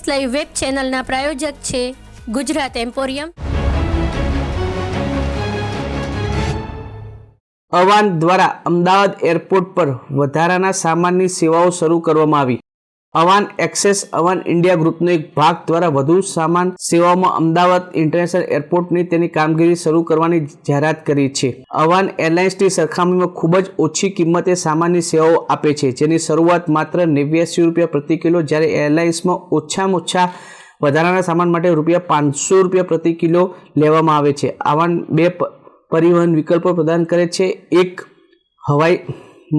S live web ચેનલના પ્રાયોજક છે Gujarat emporium. અવાન દ્વારા અમદાવાદ એરપોર્ટ પર વધારાના સામાનની સેવાઓ શરૂ કરવામાં આવી. અવાન એક્સેસ અવાન ઇન્ડિયા ગ્રુપનો એક ભાગ દ્વારા વધુ સામાન સેવાઓમાં અમદાવાદ ઇન્ટરનેશનલ એરપોર્ટની તેની કામગીરી શરૂ કરવાની જાહેરાત કરી છે. અવાન એરલાઇન્સની સરખામણીમાં ખૂબ જ ઓછી કિંમતે સામાનની સેવાઓ આપે છે, જેની શરૂઆત માત્ર નેવ્યાસી રૂપિયા પ્રતિ કિલો જ્યારે એરલાઇન્સમાં ઓછામાં ઓછા વધારાના સામાન માટે રૂપિયા પાંચસો રૂપિયા પ્રતિ કિલો લેવામાં આવે છે. આવાન બે પરિવહન વિકલ્પો પ્રદાન કરે છે, એક હવાઈ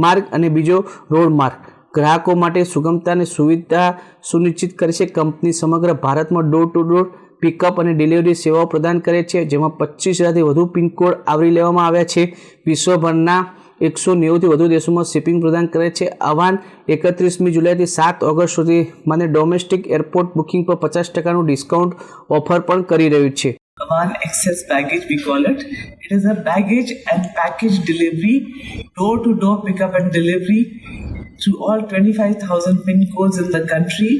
માર્ગ અને બીજો રોડ માર્ગ. ગ્રાહકો માટે સુગમતા અને સુવિધા સુનિશ્ચિત કરે છે. કંપની સમગ્ર ભારતમાં ડોર ટુ ડોર પિકઅપ અને ડિલિવરી સેવાઓ પ્રદાન કરે છે. જેમાં પચીસ હજારથી વધુ પિનકોડ આવરી લેવામાં આવ્યા છે. વિશ્વભરના એકસો નેવુંથી વધુ દેશોમાં શિપિંગ પ્રદાન કરે છે. આહવાન એકત્રીસમી જુલાઈથી સાત ઓગસ્ટ સુધી મને ડોમેસ્ટિક એરપોર્ટ બુકિંગ પર પચાસ ટકાનું ડિસ્કાઉન્ટ ઓફર પણ કરી રહ્યું છે. One excess baggage, we call it. It is a baggage and package delivery, door to door pickup and delivery to all 25,000 pin codes in the country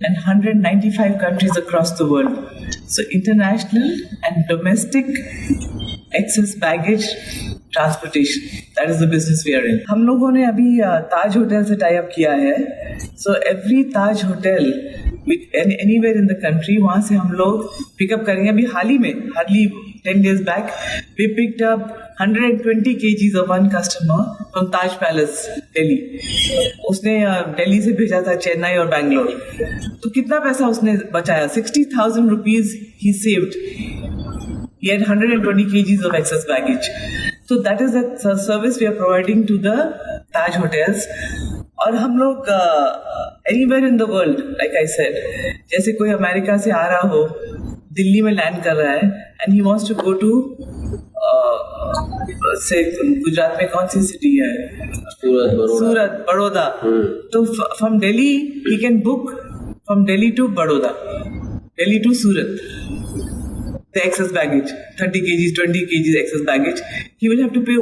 and 195 countries across the world. So, international and domestic excess baggage transportation. That is the business we are in. हम लोगों ने अभी अ, ताज hotel से tie up किया है so every Taj hotel anywhere in the country वहाँ से हम लोग पिकअप करेंगे अभी हाल ही में hardly ten days back we picked up 120 kgs of one customer from Taj Palace, Delhi. उसने अ, दिल्ली से भेजा था चेन्नई और बैंगलोर तो कितना पैसा उसने बचाया sixty thousand rupees he saved he had 120 kgs of excess baggage. So that is the service we are providing to the Taj hotels. और हम लोग anywhere in the world like I said जैसे कोई अमेरिका से आ रहा हो दिल्ली में land कर रहा है and he wants to go to say Gujarat में कौन सी सिटी है सूरत बड़ौदा तो from Delhi he can book from Delhi to Baroda Delhi to Surat the excess baggage thirty K excess twenty K kgs 20 kgs he baggage he to pay to pay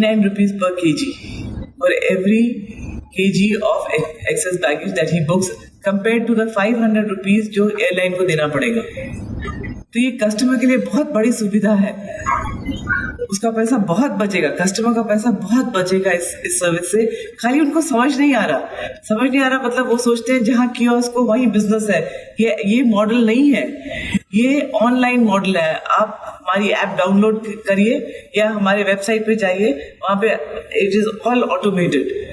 nine 89 पर K G for every kg of excess baggage that he books compared to the 500 rupees जो airline को देना पड़ेगा। तो ये customer के लिए बहुत बड़ी सुविधा है। उसका पैसा बहुत बचेगा। कस्टमर का पैसा बहुत बचेगा इस इस सर्विस से। खाली उनको समझ नहीं आ रहा। समझ नहीं आ रहा मतलब वो सोचते हैं जहाँ कियोस्क को वही बिज़नेस है। ये ये मॉडल नहीं है। ये ऑनलाइन मॉडल है। आप हमारी ऐप डाउनलोड करिए या हमारे वेबसाइट पे जाइए। वहाँ पे it is all automated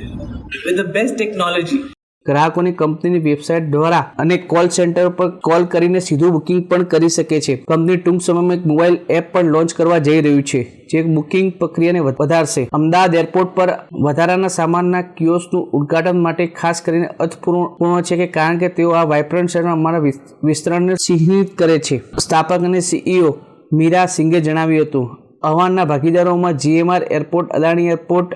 with the best technology. ગ્રાહકોની કંપનીની વેબસાઇટ દ્વારા અને કોલ સેન્ટર પર કોલ કરીને સીધું બુકિંગ પણ કરી શકે છે. કંપની ટૂંક સમયમાં એક મોબાઈલ એપ પણ લોન્ચ કરવા જઈ રહ્યું છે, જે બુકિંગ પ્રક્રિયાને વધારશે. અમદાવાદ એરપોર્ટ પર વધારાના સામાનના કિયોસનું ઉદઘાટન માટે ખાસ કરીને અર્થપૂર્ણ છે કે કારણ કે તેઓ આ વાઇબ્રન્ટ શહેરમાં અમારા વિસ્તરણને ચિહ્નિત કરે છે. સ્થાપક અને સીઈઓ મીરા સિંઘે જણાવ્યું હતું અહવાનના ભાગીદારોમાં GMR airport Adani airport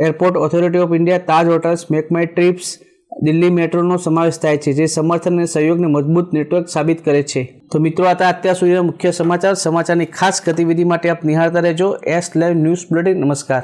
airport authority of India, Taj hotels, make my trips, Delhi મેટ્રોનો સમાવેશ થાય છે, જે સમર્થન અને સહયોગને મજબૂત નેટવર્ક સાબિત કરે છે. તો મિત્રો, આ હતા અત્યાર સુધીના મુખ્ય સમાચાર. સમાચારની ખાસ ગતિવિધિ માટે આપ નિહાળતા રહેજો. એસ લાઈવ ન્યૂઝ બુલેટિન નમસ્કાર.